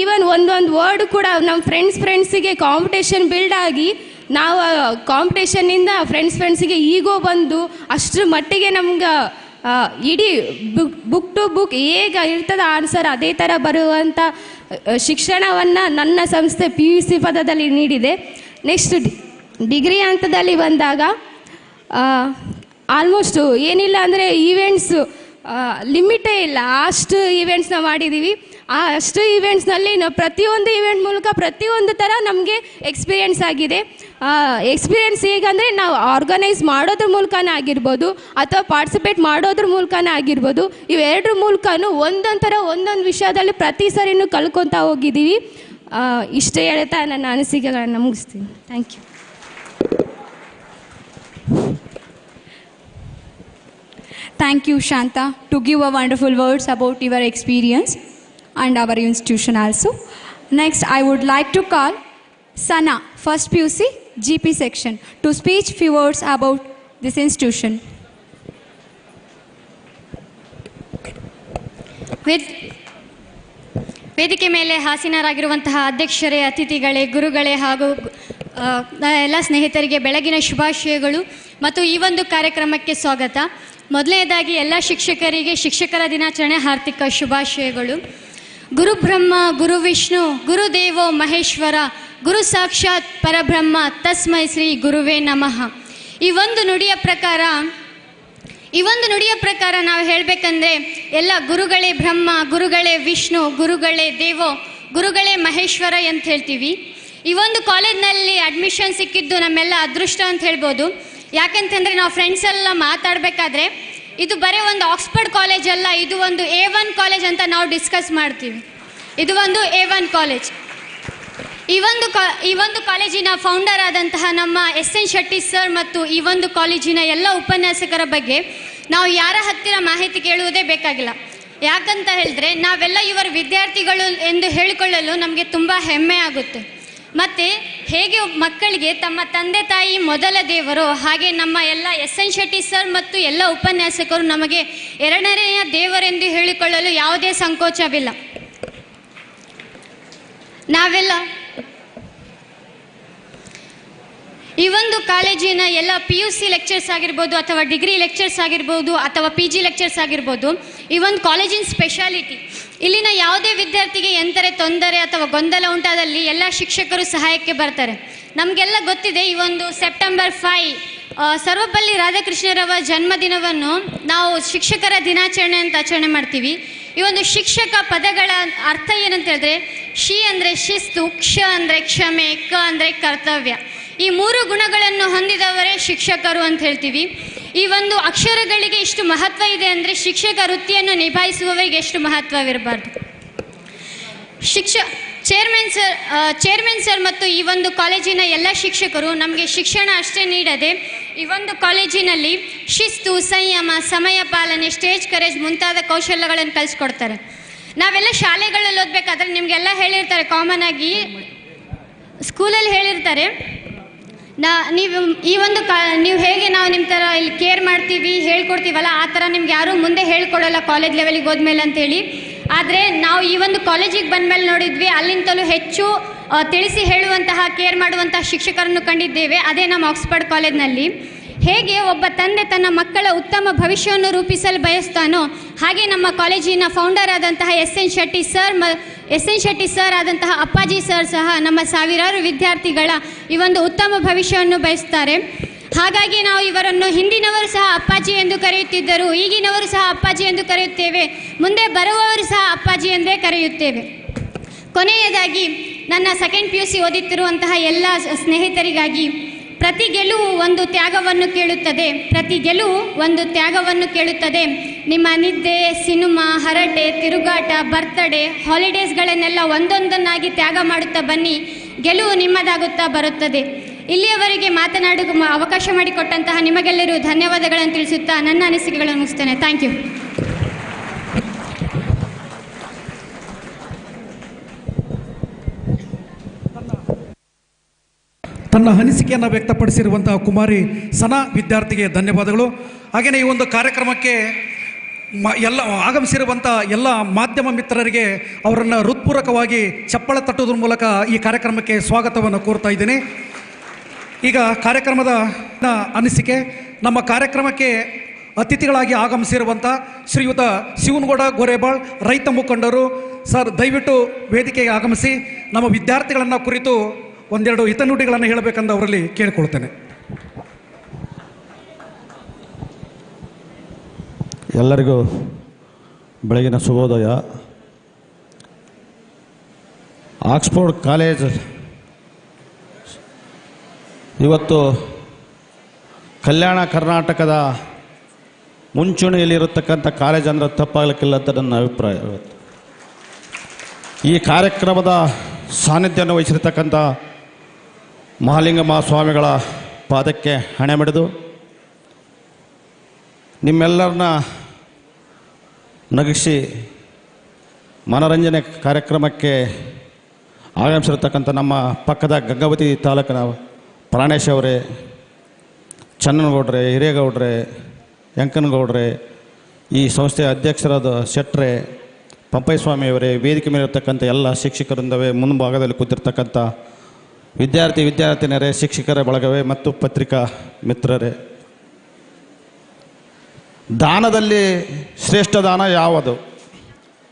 ಈವನ್ ಒಂದೊಂದು ವರ್ಡ್ ಕೂಡ ನಮ್ಮ ಫ್ರೆಂಡ್ಸ್ ಫ್ರೆಂಡ್ಸಿಗೆ ಕಾಂಪಿಟೇಷನ್ ಬಿಲ್ಡ್ ಆಗಿ ನಾವು ಕಾಂಪಿಟೇಷನ್ನಿಂದ ಫ್ರೆಂಡ್ಸ್ ಫ್ರೆಂಡ್ಸಿಗೆ ಈಗೋ ಬಂದು ಅಷ್ಟರ ಮಟ್ಟಿಗೆ ನಮ್ಗೆ ಇಡೀ ಬುಕ್ ಬುಕ್ ಟು ಬುಕ್ ಹೇಗೆ ಇರ್ತದೆ ಆನ್ಸರ್ ಅದೇ ಥರ ಬರುವಂಥ ಶಿಕ್ಷಣವನ್ನು ನನ್ನ ಸಂಸ್ಥೆ ಪಿ ಯು ಸಿ ಪದದಲ್ಲಿ ನೀಡಿದೆ. ನೆಕ್ಸ್ಟ್ ಡಿಗ್ರಿ ಹಂತದಲ್ಲಿ ಬಂದಾಗ ಆಲ್ಮೋಸ್ಟು ಏನಿಲ್ಲ ಅಂದರೆ ಈವೆಂಟ್ಸು ಲಿಮಿಟೇ ಇಲ್ಲ. ಅಷ್ಟು ಈವೆಂಟ್ಸ್ನ ಮಾಡಿದ್ದೀವಿ ಆ ಅಷ್ಟು ಈವೆಂಟ್ಸ್ನಲ್ಲಿ ನಾವು ಪ್ರತಿಯೊಂದು ಈವೆಂಟ್ ಮೂಲಕ ಪ್ರತಿಯೊಂದು ಥರ ನಮಗೆ ಎಕ್ಸ್ಪೀರಿಯೆನ್ಸ್ ಆಗಿದೆ. ಎಕ್ಸ್ಪೀರಿಯೆನ್ಸ್ ಹೇಗಂದರೆ ನಾವು ಆರ್ಗನೈಸ್ ಮಾಡೋದ್ರ ಮೂಲಕನೇ ಆಗಿರ್ಬೋದು, ಅಥವಾ ಪಾರ್ಟಿಸಿಪೇಟ್ ಮಾಡೋದ್ರ ಮೂಲಕನೇ ಆಗಿರ್ಬೋದು. ಇವೆರಡ್ರ ಮೂಲಕನೂ ಒಂದೊಂದು ಥರ ಒಂದೊಂದು ವಿಷಯದಲ್ಲಿ ಪ್ರತಿ ಸರಿನೂ ಕಲ್ಕೊತಾ ಹೋಗಿದ್ದೀವಿ ಇಷ್ಟೇ ಹೇಳ್ತಾ ನನ್ನ ಅನಿಸಿಕೆಗಳನ್ನು ಮುಗಿಸ್ತೀನಿ. Thank you thank you Shantha to give a wonderful words about your experience and our institution also next I would like to call Sana first P U C G P section to speech few words about this institution ವೇದಿಕೆ ಮೇಲೆ ಹಾಸೀನರಾಗಿರುವಂತಹ ಅಧ್ಯಕ್ಷರೇ, ಅತಿಥಿಗಳೇ, ಗುರುಗಳೇ ಹಾಗೂ ಎಲ್ಲ ಸ್ನೇಹಿತರಿಗೆ ಬೆಳಗಿನ ಶುಭಾಶಯಗಳು. ಮತ್ತು ಈ ಒಂದು ಕಾರ್ಯಕ್ರಮಕ್ಕೆ ಸ್ವಾಗತ. ಮೊದಲನೇದಾಗಿ ಎಲ್ಲ ಶಿಕ್ಷಕರಿಗೆ ಶಿಕ್ಷಕರ ದಿನಾಚರಣೆ, ಹಾರ್ದಿಕ ಶುಭಾಶಯಗಳು. ಗುರುಬ್ರಹ್ಮ ಗುರು ವಿಷ್ಣು ಗುರುದೇವೋ ಮಹೇಶ್ವರ, ಗುರು ಸಾಕ್ಷಾತ್ ಪರಬ್ರಹ್ಮ, ತಸ್ಮೈ ಶ್ರೀ ಗುರುವೇ ನಮಃ. ಈ ಒಂದು ನುಡಿಯ ಪ್ರಕಾರ, ಈ ಒಂದು ನುಡಿಯ ಪ್ರಕಾರ ನಾವು ಹೇಳಬೇಕಂದ್ರೆ, ಎಲ್ಲ ಗುರುಗಳೇ ಬ್ರಹ್ಮ, ಗುರುಗಳೇ ವಿಷ್ಣು, ಗುರುಗಳೇ ದೇವೋ, ಗುರುಗಳೇ ಮಹೇಶ್ವರ ಅಂತ ಹೇಳ್ತೀವಿ. ಈ ಒಂದು ಕಾಲೇಜ್ನಲ್ಲಿ ಅಡ್ಮಿಷನ್ ಸಿಕ್ಕಿದ್ದು ನಮ್ಮೆಲ್ಲ ಅದೃಷ್ಟ ಅಂತ ಹೇಳ್ಬೋದು. ಯಾಕಂತಂದರೆ ನಾವು ಫ್ರೆಂಡ್ಸ್ ಎಲ್ಲ ಮಾತಾಡಬೇಕಾದ್ರೆ ಇದು ಬರೀ ಒಂದು ಆಕ್ಸ್ಫರ್ಡ್ ಕಾಲೇಜ್ ಅಲ್ಲ, ಇದು ಒಂದು ಎ ಒನ್ ಕಾಲೇಜ್ ಅಂತ ನಾವು ಡಿಸ್ಕಸ್ ಮಾಡ್ತೀವಿ. ಇದು ಒಂದು ಎ ಒನ್ ಕಾಲೇಜ್ ಈ ಒಂದು ಈ ಒಂದು ಕಾಲೇಜಿನ ಫೌಂಡರ್ ಆದಂತಹ ನಮ್ಮ ಎಸ್ ಎನ್ ಶೆಟ್ಟಿ ಸರ್ ಮತ್ತು ಈ ಒಂದು ಕಾಲೇಜಿನ ಎಲ್ಲ ಉಪನ್ಯಾಸಕರ ಬಗ್ಗೆ ನಾವು ಯಾರ ಹತ್ತಿರ ಮಾಹಿತಿ ಕೇಳುವುದೇ ಬೇಕಾಗಿಲ್ಲ. ಯಾಕಂತ ಹೇಳಿದ್ರೆ ನಾವೆಲ್ಲ ಇವರ ವಿದ್ಯಾರ್ಥಿಗಳು ಎಂದು ಹೇಳಿಕೊಳ್ಳಲು ನಮಗೆ ತುಂಬ ಹೆಮ್ಮೆ ಆಗುತ್ತೆ. ಮತ್ತು ಹೇಗೆ ಮಕ್ಕಳಿಗೆ ತಮ್ಮ ತಂದೆ ತಾಯಿ ಮೊದಲ ದೇವರು, ಹಾಗೆ ನಮ್ಮ ಎಲ್ಲ ಎಸ್ ಎನ್ ಶೆಟ್ಟಿ ಸರ್ ಮತ್ತು ಎಲ್ಲ ಉಪನ್ಯಾಸಕರು ನಮಗೆ ಎರಡನೆಯ ದೇವರೆಂದು ಹೇಳಿಕೊಳ್ಳಲು ಯಾವುದೇ ಸಂಕೋಚವಿಲ್ಲ. ನಾವೆಲ್ಲ ಈ ಒಂದು ಕಾಲೇಜಿನ ಎಲ್ಲ ಪಿ ಯು ಸಿ ಲೆಕ್ಚರ್ಸ್ ಆಗಿರ್ಬೋದು ಅಥವಾ ಡಿಗ್ರಿ ಲೆಕ್ಚರ್ಸ್ ಆಗಿರ್ಬೋದು ಅಥವಾ ಪಿ ಜಿ ಲೆಕ್ಚರ್ಸ್ ಆಗಿರ್ಬೋದು, ಈ ಒಂದು ಕಾಲೇಜಿನ ಸ್ಪೆಷಾಲಿಟಿ ಇಲ್ಲಿನ ಯಾವುದೇ ವಿದ್ಯಾರ್ಥಿಗೆ ಎಂತರೆ ತೊಂದರೆ ಅಥವಾ ಗೊಂದಲ ಉಂಟಾದಲ್ಲಿ ಎಲ್ಲ ಶಿಕ್ಷಕರು ಸಹಾಯಕ್ಕೆ ಬರ್ತಾರೆ. ನಮಗೆಲ್ಲ ಗೊತ್ತಿದೆ, ಈ ಒಂದು ಸೆಪ್ಟೆಂಬರ್ ಫೈ ಸರ್ವಪಲ್ಲಿ ರಾಧಾಕೃಷ್ಣರವ ಜನ್ಮದಿನವನ್ನು ನಾವು ಶಿಕ್ಷಕರ ದಿನಾಚರಣೆ ಅಂತ ಆಚರಣೆ ಮಾಡ್ತೀವಿ. ಈ ಒಂದು ಶಿಕ್ಷಕ ಪದಗಳ ಅರ್ಥ ಏನಂತ ಹೇಳಿದ್ರೆ, ಶಿ ಅಂದರೆ ಶಿಸ್ತು, ಕ್ಷ ಅಂದರೆ ಕ್ಷಮೆ, ಕ ಅಂದರೆ ಕರ್ತವ್ಯ. ಈ ಮೂರು ಗುಣಗಳನ್ನು ಹೊಂದಿದವರೇ ಶಿಕ್ಷಕರು ಅಂತ ಹೇಳ್ತೀವಿ. ಈ ಒಂದು ಅಕ್ಷರಗಳಿಗೆ ಇಷ್ಟು ಮಹತ್ವ ಇದೆ ಅಂದರೆ ಶಿಕ್ಷಕ ವೃತ್ತಿಯನ್ನು ನಿಭಾಯಿಸುವವರಿಗೆ ಎಷ್ಟು ಮಹತ್ವವಿರಬಾರ್ದು. ಶಿಕ್ಷ ಚೇರ್ಮನ್ ಸರ್ ಚೇರ್ಮನ್ ಸರ್ ಮತ್ತು ಈ ಒಂದು ಕಾಲೇಜಿನ ಎಲ್ಲ ಶಿಕ್ಷಕರು ನಮಗೆ ಶಿಕ್ಷಣ ಅಷ್ಟೇ ನೀಡದೆ ಈ ಒಂದು ಕಾಲೇಜಿನಲ್ಲಿ ಶಿಸ್ತು, ಸಂಯಮ, ಸಮಯ ಪಾಲನೆ ಸ್ಟೇಜ್ ಕರೇಜ್ ಮುಂತಾದ ಕೌಶಲ್ಯಗಳನ್ನು ಕಲಿಸ್ಕೊಡ್ತಾರೆ. ನಾವೆಲ್ಲ ಶಾಲೆಗಳಲ್ಲಿ ಓದಬೇಕಾದ್ರೆ ನಿಮಗೆಲ್ಲ ಹೇಳಿರ್ತಾರೆ ಕಾಮನ್ ಆಗಿ ಸ್ಕೂಲಲ್ಲಿ ಹೇಳಿರ್ತಾರೆ. ನಾ, ನೀವು ಈ ಒಂದು ಕಾ, ನೀವು ಹೇಗೆ ನಾವು ನಿಮ್ಮ ಥರ ಇಲ್ಲಿ ಕೇರ್ ಮಾಡ್ತೀವಿ, ಹೇಳ್ಕೊಡ್ತೀವಲ್ಲ, ಆ ಥರ ನಿಮ್ಗೆ ಯಾರೂ ಮುಂದೆ ಹೇಳ್ಕೊಡೋಲ್ಲ ಕಾಲೇಜ್ ಲೆವೆಲಿಗೆ ಹೋದ್ಮೇಲೆ ಅಂತೇಳಿ. ಆದರೆ ನಾವು ಈ ಒಂದು ಕಾಲೇಜಿಗೆ ಬಂದಮೇಲೆ ನೋಡಿದ್ವಿ, ಅಲ್ಲಿಂತಲೂ ಹೆಚ್ಚು ತಿಳಿಸಿ ಹೇಳುವಂತಹ ಕೇರ್ ಮಾಡುವಂತಹ ಶಿಕ್ಷಕರನ್ನು ಕಂಡಿದ್ದೇವೆ, ಅದೇ ನಮ್ಮ ಆಕ್ಸ್ಫರ್ಡ್ ಕಾಲೇಜ್ನಲ್ಲಿ ಹೇಗೆ ಒಬ್ಬ ತಂದೆ ತನ್ನ ಮಕ್ಕಳ ಉತ್ತಮ ಭವಿಷ್ಯವನ್ನು ರೂಪಿಸಲು ಬಯಸ್ತಾನೋ, ಹಾಗೆ ನಮ್ಮ ಕಾಲೇಜಿನ ಫೌಂಡರ್ ಆದಂತಹ ಎಸ್ ಎನ್ ಶೆಟ್ಟಿ ಸರ್ ಮ ಎಸ್ ಎನ್ ಶೆಟ್ಟಿ ಸರ್ ಆದಂತಹ ಅಪ್ಪಾಜಿ ಸರ್ ಸಹ ನಮ್ಮ ಸಾವಿರಾರು ವಿದ್ಯಾರ್ಥಿಗಳ ಈ ಒಂದು ಉತ್ತಮ ಭವಿಷ್ಯವನ್ನು ಬಯಸ್ತಾರೆ. ಹಾಗಾಗಿ ನಾವು ಇವರನ್ನು ಹಿಂದಿನವರು ಸಹ ಅಪ್ಪಾಜಿ ಎಂದು ಕರೆಯುತ್ತಿದ್ದರು. ಈಗಿನವರು ಸಹ ಅಪ್ಪಾಜಿ ಎಂದು ಕರೆಯುತ್ತೇವೆ. ಮುಂದೆ ಬರುವವರು ಸಹ ಅಪ್ಪಾಜಿ ಎಂದೇ ಕರೆಯುತ್ತೇವೆ. ಕೊನೆಯದಾಗಿ ನನ್ನ ಸೆಕೆಂಡ್ ಪಿ ಯು ಸಿ ಓದುತ್ತಿರುವಂತಹ ಎಲ್ಲ ಸ್ನೇಹಿತರಿಗಾಗಿ ಪ್ರತಿ ಗೆಲುವು ಒಂದು ತ್ಯಾಗವನ್ನು ಕೇಳುತ್ತದೆ. ಪ್ರತಿ ಗೆಲುವು ಒಂದು ತ್ಯಾಗವನ್ನು ಕೇಳುತ್ತದೆ. ನಿಮ್ಮ ನಿದ್ದೆ, ಸಿನಿಮಾ, ಹರಟೆ, ತಿರುಗಾಟ, ಬರ್ತಡೇ, ಹಾಲಿಡೇಸ್ಗಳನ್ನೆಲ್ಲ ಒಂದೊಂದನ್ನಾಗಿ ತ್ಯಾಗ ಮಾಡುತ್ತಾ ಬನ್ನಿ. ಗೆಲುವು ನಿಮ್ಮದಾಗುತ್ತಾ ಬರುತ್ತದೆ. ಇಲ್ಲಿಯವರೆಗೆ ಮಾತನಾಡುವ ಅವಕಾಶ ಮಾಡಿಕೊಟ್ಟಂತಹ ನಿಮಗೆಲ್ಲರೂ ಧನ್ಯವಾದಗಳನ್ನು ತಿಳಿಸುತ್ತಾ ನನ್ನ ಅನಿಸಿಕೆಗಳನ್ನು ಮುಗಿಸ್ತೇನೆ. ಥ್ಯಾಂಕ್ ಯು ತನ್ನ ಅನಿಸಿಕೆಯನ್ನು ವ್ಯಕ್ತಪಡಿಸಿರುವಂತಹ ಕುಮಾರಿ ಸನಾ ವಿದ್ಯಾರ್ಥಿಗೆ ಧನ್ಯವಾದಗಳು. ಹಾಗೆಯೇ ಈ ಒಂದು ಕಾರ್ಯಕ್ರಮಕ್ಕೆ ಮ, ಎಲ್ಲ ಆಗಮಿಸಿರುವಂಥ ಎಲ್ಲ ಮಾಧ್ಯಮ ಮಿತ್ರರಿಗೆ ಅವರನ್ನು ಹೃತ್ಪೂರ್ವಕವಾಗಿ ಚಪ್ಪಳ ತಟ್ಟುವುದ್ರ ಮೂಲಕ ಈ ಕಾರ್ಯಕ್ರಮಕ್ಕೆ ಸ್ವಾಗತವನ್ನು ಕೋರ್ತಾ ಇದ್ದೀನಿ. ಈಗ ಕಾರ್ಯಕ್ರಮದ ಅನಿಸಿಕೆ, ನಮ್ಮ ಕಾರ್ಯಕ್ರಮಕ್ಕೆ ಅತಿಥಿಗಳಾಗಿ ಆಗಮಿಸಿರುವಂಥ ಶ್ರೀಯುತ ಶಿವನಗೌಡ ಗೊರೆಬಾಳ್, ರೈತ ಮುಖಂಡರು, ಸರ್ ದಯವಿಟ್ಟು ವೇದಿಕೆಗೆ ಆಗಮಿಸಿ, ನಮ್ಮ ವಿದ್ಯಾರ್ಥಿಗಳನ್ನು ಕುರಿತು ಒಂದೆರಡು ಹಿತನುಡಿಗಳನ್ನು ಹೇಳಬೇಕೆಂದು ಅವರಲ್ಲಿ ಕೇಳಿಕೊಳ್ತೇನೆ. ಎಲ್ಲರಿಗೂ ಬೆಳಗಿನ ಶುಭೋದಯ. ಆಕ್ಸ್ಫೋರ್ಡ್ ಕಾಲೇಜ್ ಇವತ್ತು ಕಲ್ಯಾಣ ಕರ್ನಾಟಕದ ಮುಂಚೂಣಿಯಲ್ಲಿರತಕ್ಕಂಥ ಕಾಲೇಜ್ ಅಂದರೆ ತಪ್ಪಾಗಲಿಕ್ಕಿಲ್ಲ ಅಂತ ನನ್ನ ಅಭಿಪ್ರಾಯ. ಇವತ್ತು ಈ ಕಾರ್ಯಕ್ರಮದ ಸಾನ್ನಿಧ್ಯವನ್ನು ವಹಿಸಿರ್ತಕ್ಕಂಥ ಮಹಾಲಿಂಗಮ್ಮ ಸ್ವಾಮಿಗಳ ಪಾದಕ್ಕೆ ಹಣೆ ಮಿಡಿದು ನಿಮ್ಮೆಲ್ಲರನ್ನ ನಗಿಸಿ ಮನೋರಂಜನೆ ಕಾರ್ಯಕ್ರಮಕ್ಕೆ ಆಗಮಿಸಿರ್ತಕ್ಕಂಥ ನಮ್ಮ ಪಕ್ಕದ ಗಂಗಾವತಿ ತಾಲೂಕಿನ ಪ್ರಾಣೇಶ್ ಅವರೇ, ಚನ್ನನಗೌಡ್ರೆ, ಹಿರೇಗೌಡ್ರೆ ಯಂಕನಗೌಡ್ರೆ ಈ ಸಂಸ್ಥೆಯ ಅಧ್ಯಕ್ಷರಾದ ಶೆಟ್ರೆ ಪಂಪೈಸ್ವಾಮಿಯವರೇ ವೇದಿಕೆ ಮೇಲೆ ಇರತಕ್ಕಂಥ ಎಲ್ಲ ಶಿಕ್ಷಕರಿಂದವೇ ಮುಂಭಾಗದಲ್ಲಿ ಕೂತಿರ್ತಕ್ಕಂಥ ವಿದ್ಯಾರ್ಥಿ, ವಿದ್ಯಾರ್ಥಿನಿಯರೇ, ಶಿಕ್ಷಕರ ಬಳಗವೇ ಮತ್ತು ಪತ್ರಿಕಾ ಮಿತ್ರರೇ. ದಾನದಲ್ಲಿ ಶ್ರೇಷ್ಠ ದಾನ ಯಾವುದು?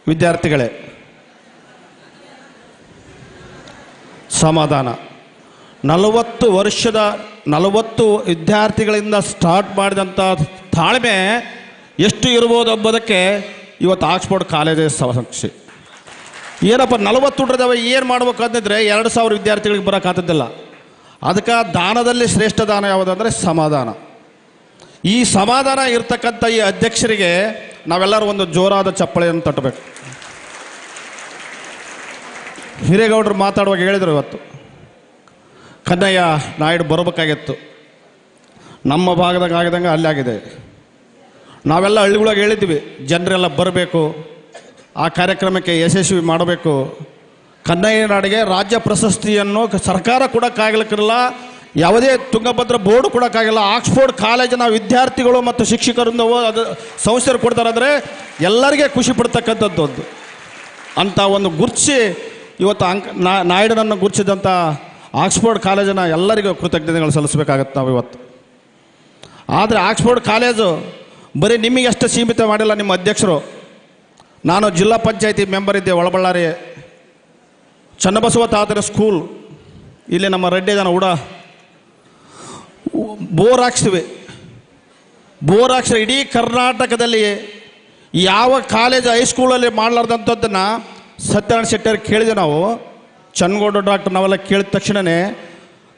ವಿದ್ಯಾರ್ಥಿಗಳೇ. ಸಮಾಧಾನ. ನಲವತ್ತು ವರ್ಷದ, ನಲವತ್ತು ವಿದ್ಯಾರ್ಥಿಗಳಿಂದ ಸ್ಟಾರ್ಟ್ ಮಾಡಿದಂಥ ತಾಳ್ಮೆ ಎಷ್ಟು ಇರ್ಬೋದು ಎಂಬುದಕ್ಕೆ ಇವತ್ತು ಆಕ್ಸ್ಫೋರ್ಡ್ ಕಾಲೇಜೇ ಸಾಕ್ಷಿ. ಏನಪ್ಪ, ನಲವತ್ತು ಹುಡ್ರದವ ಏನು ಮಾಡ್ಬೇಕು ಅಂತಿದ್ರೆ ಎರಡು ಸಾವಿರ ವಿದ್ಯಾರ್ಥಿಗಳಿಗೆ ಬರೋಕ್ಕಾಗ್ತದಿಲ್ಲ ಅದಕ್ಕೆ ದಾನದಲ್ಲಿ ಶ್ರೇಷ್ಠ ದಾನ ಯಾವುದಂದರೆ ಸಮಾಧಾನ. ಈ ಸಮಾಧಾನ ಇರ್ತಕ್ಕಂಥ ಈ ಅಧ್ಯಕ್ಷರಿಗೆ ನಾವೆಲ್ಲರೂ ಒಂದು ಜೋರಾದ ಚಪ್ಪಳೆಯನ್ನು ತಟ್ಟಬೇಕು. ಹಿರೇಗೌಡರು ಮಾತಾಡುವಾಗ ಹೇಳಿದರು ಇವತ್ತು ಕನ್ನಯ್ಯ ನಾಯ್ಡು ಬರಬೇಕಾಗಿತ್ತು. ನಮ್ಮ ಭಾಗದಾಗ ಆಗಿದಂಗೆ ಅಲ್ಲಿ ಆಗಿದೆ. ನಾವೆಲ್ಲ ಹಳ್ಳಿಗಳಾಗ ಹೇಳಿದ್ವಿ, ಜನರೆಲ್ಲ ಬರಬೇಕು. ಆ ಕಾರ್ಯಕ್ರಮಕ್ಕೆ ಯಶಸ್ವಿ ಮಾಡಬೇಕು. ಕನ್ನಯ್ಯ ನಾಡಿಗೆ ರಾಜ್ಯ ಪ್ರಶಸ್ತಿಯನ್ನು ಸರ್ಕಾರ ಕೊಡೋಕ್ಕಾಗಲಿಕ್ಕಿರಲ್ಲ ಯಾವುದೇ ತುಂಗಭದ್ರ ಬೋರ್ಡ್ ಕೊಡೋಕ್ಕಾಗಿಲ್ಲ ಆಕ್ಸ್ಫೋರ್ಡ್ ಕಾಲೇಜಿನ ವಿದ್ಯಾರ್ಥಿಗಳು ಮತ್ತು ಶಿಕ್ಷಕರಿಂದ ಅದು ಸಂಸ್ಥೆರು ಕೊಡ್ತಾರಾದರೆ ಎಲ್ಲರಿಗೆ ಖುಷಿ ಪಡ್ತಕ್ಕಂಥದ್ದು ಒಂದು ಅಂತ ಒಂದು ಗುರ್ಚಿ ಇವತ್ತು ಅಂಕ ನಾಯ್ಡನನ್ನು ಗುರುತಿಸಿದಂಥ ಆಕ್ಸ್ಫೋರ್ಡ್ ಕಾಲೇಜಿನ ಎಲ್ಲರಿಗೂ ಕೃತಜ್ಞತೆಗಳು ಸಲ್ಲಿಸಬೇಕಾಗತ್ತೆ ನಾವು ಇವತ್ತು. ಆದರೆ ಆಕ್ಸ್ಫೋರ್ಡ್ ಕಾಲೇಜು ಬರೀ ನಿಮಗೆ ಅಷ್ಟು ಸೀಮಿತ ಮಾಡಿಲ್ಲ ನಿಮ್ಮ ಅಧ್ಯಕ್ಷರು. ನಾನು ಜಿಲ್ಲಾ ಪಂಚಾಯಿತಿ ಮೆಂಬರ್ ಇದ್ದೆ ಒಳಬಳ್ಳಾರಿ. ಚನ್ನಬಸವ ತಾತರ ಸ್ಕೂಲ್ ಇಲ್ಲಿ ನಮ್ಮ ರೆಡ್ಡಿ ಜನ ಉಡ. ಬೋರ್ ಹಾಕ್ಸ್ತೀವಿ. ಬೋರ್ ಹಾಕ್ಸಿದ್ರೆ ಇಡೀ ಕರ್ನಾಟಕದಲ್ಲಿ ಯಾವ ಕಾಲೇಜ್ ಹೈಸ್ಕೂಲಲ್ಲಿ ಮಾಡಲಾರ್ದಂಥದ್ದನ್ನು ಸತ್ಯನಾರಾಯಣ ಶೆಟ್ಟಿಯರ್ ಕೇಳಿದೆ ನಾವು. ಚನ್ನಗೌಡ ಡಾಕ್ಟರ್ ನಾವೆಲ್ಲ ಕೇಳಿದ ತಕ್ಷಣವೇ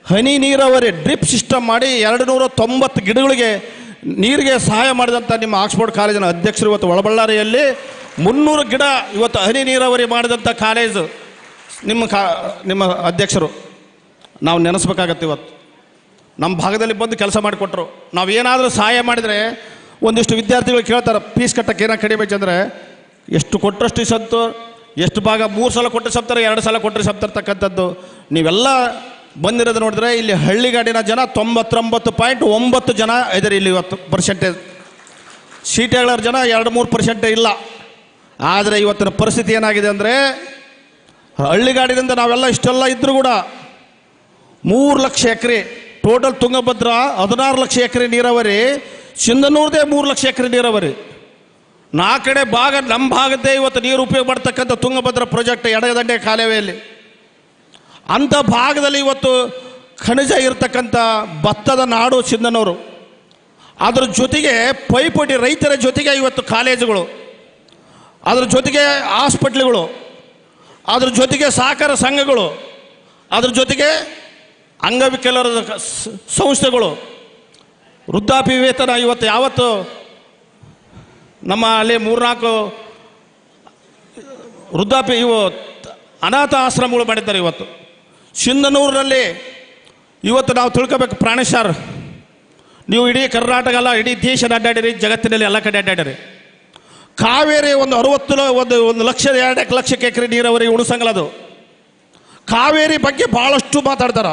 ಹನಿ ನೀರಾವರಿ ಡ್ರಿಪ್ ಸಿಸ್ಟಮ್ ಮಾಡಿ ಎರಡು ನೂರ ತೊಂಬತ್ತು ಗಿಡಗಳಿಗೆ ನೀರಿಗೆ ಸಹಾಯ ಮಾಡಿದಂಥ ನಿಮ್ಮ ಆಕ್ಸ್ಫೋರ್ಡ್ ಕಾಲೇಜಿನ ಅಧ್ಯಕ್ಷರು ಇವತ್ತು ಒಳಬಳ್ಳಾರಿಯಲ್ಲಿ ಮುನ್ನೂರು ಗಿಡ ಇವತ್ತು ಹನಿ ನೀರಾವರಿ ಮಾಡಿದಂಥ ಕಾಲೇಜು ನಿಮ್ಮ ಕಾ, ನಿಮ್ಮ ಅಧ್ಯಕ್ಷರು. ನಾವು ನೆನೆಸ್ಬೇಕಾಗತ್ತೆ ಇವತ್ತು. ನಮ್ಮ ಭಾಗದಲ್ಲಿ ಬಂದು ಕೆಲಸ ಮಾಡಿಕೊಟ್ರು. ನಾವು ಏನಾದರೂ ಸಹಾಯ ಮಾಡಿದರೆ ಒಂದಿಷ್ಟು ವಿದ್ಯಾರ್ಥಿಗಳು ಕೇಳ್ತಾರೆ, ಫೀಸ್ ಕಟ್ಟಕ್ಕೆ ಏನೋ ಕಡಿಮೆ ಅಂದರೆ ಎಷ್ಟು ಕೊಟ್ಟರಷ್ಟು ಸತ್ತು ಎಷ್ಟು ಭಾಗ ಮೂರು ಸಲ ಕೊಟ್ಟರೆ ಸಪ್ತಾರೆ, ಎರಡು ಸಲ ಕೊಟ್ಟರೆ ಸಪ್ತಿರ್ತಕ್ಕಂಥದ್ದು ನೀವೆಲ್ಲ ಬಂದಿರೋದು ನೋಡಿದ್ರೆ ಇಲ್ಲಿ ಹಳ್ಳಿಗಾಡಿನ ಜನ ತೊಂಬತ್ತೊಂಬತ್ತು ಪಾಯಿಂಟ್ ಒಂಬತ್ತು ಜನ ಇದ್ದಾರೆ ಇಲ್ಲಿ ಇವತ್ತು ಪರ್ಸೆಂಟೇಜ್ ಸೀಟೆಗಳ ಜನ ಎರಡು ಮೂರು ಪರ್ಸೆಂಟೇ ಇಲ್ಲ. ಆದರೆ ಇವತ್ತಿನ ಪರಿಸ್ಥಿತಿ ಏನಾಗಿದೆ ಅಂದರೆ ಹಳ್ಳಿಗಾಡಿನಿಂದ ನಾವೆಲ್ಲ ಇಷ್ಟೆಲ್ಲ ಇದ್ದರೂ ಕೂಡ ಮೂರು ಲಕ್ಷ ಎಕರೆ ಟೋಟಲ್ ತುಂಗಭದ್ರ ಹದಿನಾರು ಲಕ್ಷ ಎಕರೆ ನೀರಾವರಿ, ಸಿಂಧನೂರದೇ ಮೂರು ಲಕ್ಷ ಎಕರೆ ನೀರಾವರಿ. ಕಡೆ ಭಾಗ ನಮ್ಮ ಭಾಗದ್ದೇ ಇವತ್ತು ನೀರು ಉಪಯೋಗ ಮಾಡ್ತಕ್ಕಂಥ ತುಂಗಭದ್ರ ಪ್ರಾಜೆಕ್ಟ್ ಎಡದಂಡೆ ಕಾಲುವೆಯಲ್ಲಿ ಅಂಥ ಭಾಗದಲ್ಲಿ ಇವತ್ತು ಖನಿಜ ಇರತಕ್ಕಂಥ ಭತ್ತದ ನಾಡು ಸಿಂಧನೂರು. ಅದ್ರ ಜೊತೆಗೆ ಪೈಪೋಟಿ ರೈತರ ಜೊತೆಗೆ ಇವತ್ತು ಕಾಲೇಜುಗಳು ಅದ್ರ ಜೊತೆಗೆ ಹಾಸ್ಪಿಟ್ಲ್ಗಳು, ಅದ್ರ ಜೊತೆಗೆ ಸಹಕಾರ ಸಂಘಗಳು, ಅದ್ರ ಜೊತೆಗೆ ಅಂಗವಿಕಲರ ಸಂಸ್ಥೆಗಳು. ವೃದ್ಧಾಪಿ ವೇತನ ಇವತ್ತು ಯಾವತ್ತು ನಮ್ಮ ಅಲ್ಲಿ ಮೂರ್ನಾಲ್ಕು ವೃದ್ಧಾಪಿ ಇವು ಅನಾಥ ಆಶ್ರಮಗಳು ಮಾಡಿದ್ದಾರೆ ಇವತ್ತು. ಸಿಂಧನೂರಿನಲ್ಲಿ ಇವತ್ತು ನಾವು ತಿಳ್ಕೊಬೇಕು ಪ್ರಾಣೇಶ್ ನೀವು ಇಡೀ ಕರ್ನಾಟಕ ಅಲ್ಲ, ಇಡೀ ದೇಶದ ಅಡ್ಡಾಡಿರಿ, ಜಗತ್ತಿನಲ್ಲಿ ಎಲ್ಲ ಕಡೆ ಅಡ್ಡಾಡಿರಿ. ಕಾವೇರಿ ಒಂದು ಅರವತ್ತು ಒಂದು ಒಂದು ಲಕ್ಷ, ಎರಡಕ್ಕೆ ಲಕ್ಷಕ್ಕೆ ಎಕರೆ ನೀರಾವರಿ ಉಣಸಂಗಲದು ಕಾವೇರಿ ಬಗ್ಗೆ ಭಾಳಷ್ಟು ಮಾತಾಡ್ತಾರೆ.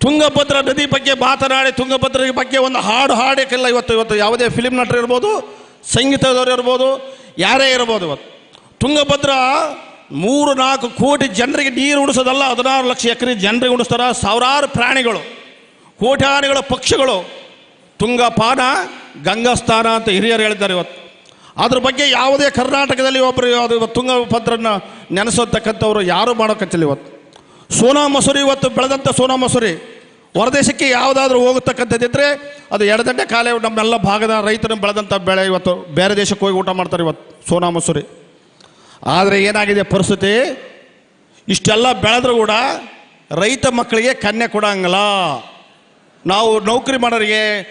ತುಂಗಭದ್ರ ನದಿ ಬಗ್ಗೆ ಮಾತನಾಡಿ, ತುಂಗಭದ್ರ ಬಗ್ಗೆ ಒಂದು ಹಾಡು ಹಾಡಕ್ಕೆಲ್ಲ ಇವತ್ತು ಇವತ್ತು ಯಾವುದೇ ಫಿಲಿಂ ನಟರು ಇರ್ಬೋದು, ಸಂಗೀತದವರು ಇರ್ಬೋದು, ಯಾರೇ ಇರ್ಬೋದು ಇವತ್ತು. ತುಂಗಭದ್ರ ಮೂರು ನಾಲ್ಕು ಕೋಟಿ ಜನರಿಗೆ ನೀರು ಉಣಿಸೋದಲ್ಲ, ಹದಿನಾರು ಲಕ್ಷ ಎಕರೆ ಜನರಿಗೆ ಉಣಿಸ್ತಾರ, ಸಾವಿರಾರು ಪ್ರಾಣಿಗಳು, ಕೋಟ್ಯಾನಿಗಳ ಪಕ್ಷಿಗಳು. ತುಂಗಪಾನ, ಗಂಗಾಸ್ಥಾನ ಅಂತ ಹಿರಿಯರು ಹೇಳಿದ್ದಾರೆ ಇವತ್ತು. ಅದ್ರ ಬಗ್ಗೆ ಯಾವುದೇ ಕರ್ನಾಟಕದಲ್ಲಿ ಒಬ್ಬರು ಅದು ತುಂಗಭದ್ರನ್ನ ನೆನೆಸೋತಕ್ಕಂಥವ್ರು ಯಾರು ಮಾಡೋಕತ್ತಿಲ್ಲ ಇವತ್ತು. ಸೋನಾ ಮಸೂರಿ ಇವತ್ತು ಬೆಳೆದಂಥ ಸೋನಾ ಮಸೂರಿ ಹೊರದೇಶಕ್ಕೆ ಯಾವುದಾದ್ರೂ ಹೋಗತಕ್ಕಂಥದ್ದಿದ್ರೆ ಅದು ಎಡದಂಡೆ ಕಾಲ ನಮ್ಮೆಲ್ಲ ಭಾಗದ ರೈತರು ಬೆಳೆದಂಥ ಬೆಳೆ ಇವತ್ತು. ಬೇರೆ ದೇಶಕ್ಕೆ ಹೋಗಿ ಊಟ ಮಾಡ್ತಾರೆ ಇವತ್ತು ಸೋನಾ ಮಸೂರಿ. ಆದರೆ ಏನಾಗಿದೆ ಪರಿಸ್ಥಿತಿ? ಇಷ್ಟೆಲ್ಲ ಬೆಳೆದ್ರೂ ಕೂಡ ರೈತ ಮಕ್ಕಳಿಗೆ ಕನ್ಯೆ ಕೊಡಂಗಿಲ್ಲ. ನಾವು ನೌಕರಿ ಮಾಡೋರಿಗೆ,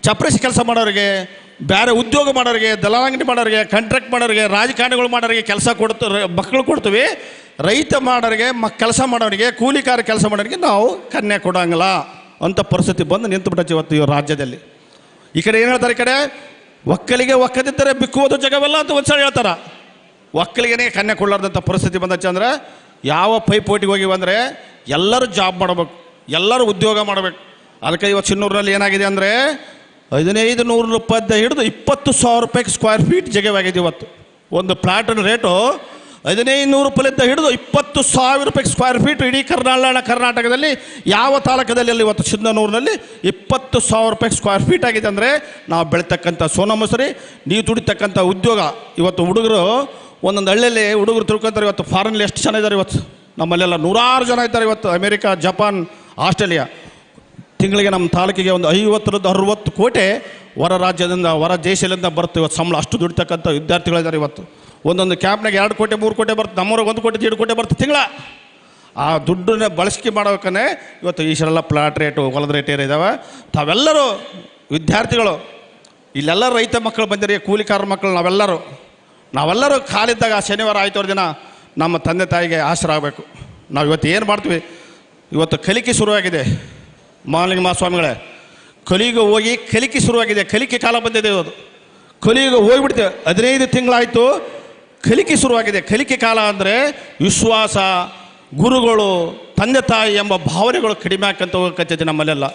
ಚಪ್ರಸಿ ಕೆಲಸ ಮಾಡೋರಿಗೆ ಬೇರೆ ಉದ್ಯೋಗ ಮಾಡೋರಿಗೆ ದಲಾಂಗಡಿ ಮಾಡೋರಿಗೆ ಕಾಂಟ್ರಾಕ್ಟ್ ಮಾಡೋರಿಗೆ, ರಾಜಕಾರಣಿಗಳು ಮಾಡೋರಿಗೆ ಕೆಲಸ ಕೊಡ್ತ ಮಕ್ಕಳು ಕೊಡ್ತೀವಿ. ರೈತ ಮಾಡೋರಿಗೆ ಮಕ್ ಕೆಲಸ ಮಾಡೋರಿಗೆ ಕೂಲಿಕಾರ ಕೆಲಸ ಮಾಡೋರಿಗೆ ನಾವು ಕನ್ಯೆ ಕೊಡೋಂಗಿಲ್ಲ ಅಂತ ಪರಿಸ್ಥಿತಿ ಬಂದು ನಿಂತು ಇವತ್ತು ಈ ರಾಜ್ಯದಲ್ಲಿ. ಈ ಕಡೆ ಏನು ಹೇಳ್ತಾರೆ ಈ ಕಡೆ? ಒಕ್ಕಲಿಗೆ ಒಕ್ಕದಿದ್ದರೆ ಬಿಕ್ಕುವುದು ಜಗವಲ್ಲ ಅಂತ ಒಂದ್ಸಲ ಹೇಳ್ತಾರ. ಒಕ್ಕಲಿಗೆನೇ ಕನ್ಯೆ ಕೊಡಲಾರ್ದಂಥ ಪರಿಸ್ಥಿತಿ ಬಂದಚ್ಚ ಅಂದ್ರೆ ಯಾವ ಪೈಪೋಟಿಗೆ ಹೋಗಿ ಅಂದರೆ ಎಲ್ಲರೂ ಜಾಬ್ ಮಾಡಬೇಕು, ಎಲ್ಲರೂ ಉದ್ಯೋಗ ಮಾಡಬೇಕು. ಅದಕ್ಕೆ ಇವತ್ತು ಚಿನ್ನೂರಿನಲ್ಲಿ ಏನಾಗಿದೆ ಅಂದರೆ ಹದಿನೈದು ನೂರು ರೂಪಾಯಿ ಹಿಡಿದು ಇಪ್ಪತ್ತು ಸಾವಿರ ರೂಪಾಯಿಗೆ ಸ್ಕ್ವೇರ್ ಫೀಟ್ ಜಗವಾಗಿದೆ ಇವತ್ತು. ಒಂದು ಪ್ಲಾಟಿನ ರೇಟು ಹದಿನೈದು ನೂರು ರೂಪಾಯಿಂದ ಹಿಡಿದು ಇಪ್ಪತ್ತು ಸಾವಿರ ರೂಪಾಯಿ ಸ್ಕ್ವೇರ್ ಫೀಟ್ ಇಡೀ ಕರ್ನಾಟಕ, ಕರ್ನಾಟಕದಲ್ಲಿ, ಯಾವ ತಾಲೂಕದಲ್ಲಿ ಅಲ್ಲಿ ಇವತ್ತು ಸಿಂಧನೂರಿನಲ್ಲಿ ಇಪ್ಪತ್ತು ಸಾವಿರ ರೂಪಾಯಿ ಸ್ಕ್ವೇರ್ ಫೀಟ್ ಆಗಿದೆ ಅಂದರೆ ನಾವು ಬೆಳೀತಕ್ಕಂಥ ಸೋನಾ ಮೊಸರಿ ನೀವು ದುಡಿತಕ್ಕಂಥ ಉದ್ಯೋಗ. ಇವತ್ತು ಹುಡುಗರು ಒಂದೊಂದು ಹಳ್ಳಿಯಲ್ಲಿ ಹುಡುಗರು ತಿಳ್ಕೊತಾರೆ ಇವತ್ತು ಫಾರಿನಲ್ಲಿ ಎಷ್ಟು ಜನ ಇದ್ದಾರೆ ಇವತ್ತು? ನಮ್ಮಲ್ಲೆಲ್ಲ ನೂರಾರು ಜನ ಇದ್ದಾರೆ ಇವತ್ತು ಅಮೇರಿಕಾ, ಜಪಾನ್, ಆಸ್ಟ್ರೇಲಿಯಾ. ತಿಂಗಳಿಗೆ ನಮ್ಮ ತಾಲೂಕಿಗೆ ಒಂದು ಐವತ್ತರಿಂದ ಅರವತ್ತು ಕೋಟೆ ಹೊರ ರಾಜ್ಯದಿಂದ ಹೊರ ದೇಶದಿಂದ ಬರುತ್ತೆ ಇವತ್ತು ಸಂಬಳ. ಅಷ್ಟು ದುಡಿತಕ್ಕಂಥ ವಿದ್ಯಾರ್ಥಿಗಳಿದ್ದಾರೆ ಇವತ್ತು. ಒಂದೊಂದು ಕ್ಯಾಂಪ್ನಾಗ ಎರಡು ಕೋಟಿ, ಮೂರು ಕೋಟಿ ಬರುತ್ತೆ. ನಮ್ಮವ್ರಿಗೆ ಒಂದು ಕೋಟಿ ಎರಡು ಕೋಟೆ ಬರುತ್ತೆ ತಿಂಗಳ. ಆ ದುಡ್ಡನ್ನ ಬಳಸಿಕೆ ಮಾಡಬೇಕನೆ ಇವತ್ತು ಈಶ್ವರೆಲ್ಲ ಪ್ಲಾಟ್ ರೇಟು ಹೊಲದ ರೇಟ್ ಏನಿದಾವೆ ತಾವೆಲ್ಲರೂ ವಿದ್ಯಾರ್ಥಿಗಳು, ಇಲ್ಲೆಲ್ಲ ರೈತ ಮಕ್ಕಳು ಬಂದಿರಿ ಕೂಲಿಕಾರ ಮಕ್ಕಳು ನಾವೆಲ್ಲರೂ. ನಾವೆಲ್ಲರೂ ಕಾಲಿದ್ದಾಗ ಶನಿವಾರ ಆಯ್ತವ್ರ ದಿನ ನಮ್ಮ ತಂದೆ ತಾಯಿಗೆ ಆಸರ ಆಗಬೇಕು. ನಾವು ಇವತ್ತು ಏನು ಮಾಡ್ತೀವಿ? ಇವತ್ತು ಕಲಿಕೆ ಶುರುವಾಗಿದೆ. ಮಹಾಲಿಂಗ ಮಹಾಸ್ವಾಮಿಗಳೇ, ಕಲಿಯುಗ ಹೋಗಿ ಕಲಿಕೆ ಶುರುವಾಗಿದೆ. ಕಲಿಕೆ ಕಾಲ ಬಂದಿದೆ ಅದು. ಕಲಿಯುಗ ಹೋಗಿಬಿಡ್ತೇವೆ ಹದಿನೈದು ತಿಂಗಳಾಯಿತು, ಕಲಿಕೆ ಶುರುವಾಗಿದೆ. ಕಲಿಕೆ ಕಾಲ ಅಂದರೆ ವಿಶ್ವಾಸ, ಗುರುಗಳು, ತಂದೆ ತಾಯಿ ಎಂಬ ಭಾವನೆಗಳು ಕಡಿಮೆ ಆಕಂತ ಹೋಗಕತ್ತೈತಿ ನಮ್ಮಲ್ಲೆಲ್ಲ.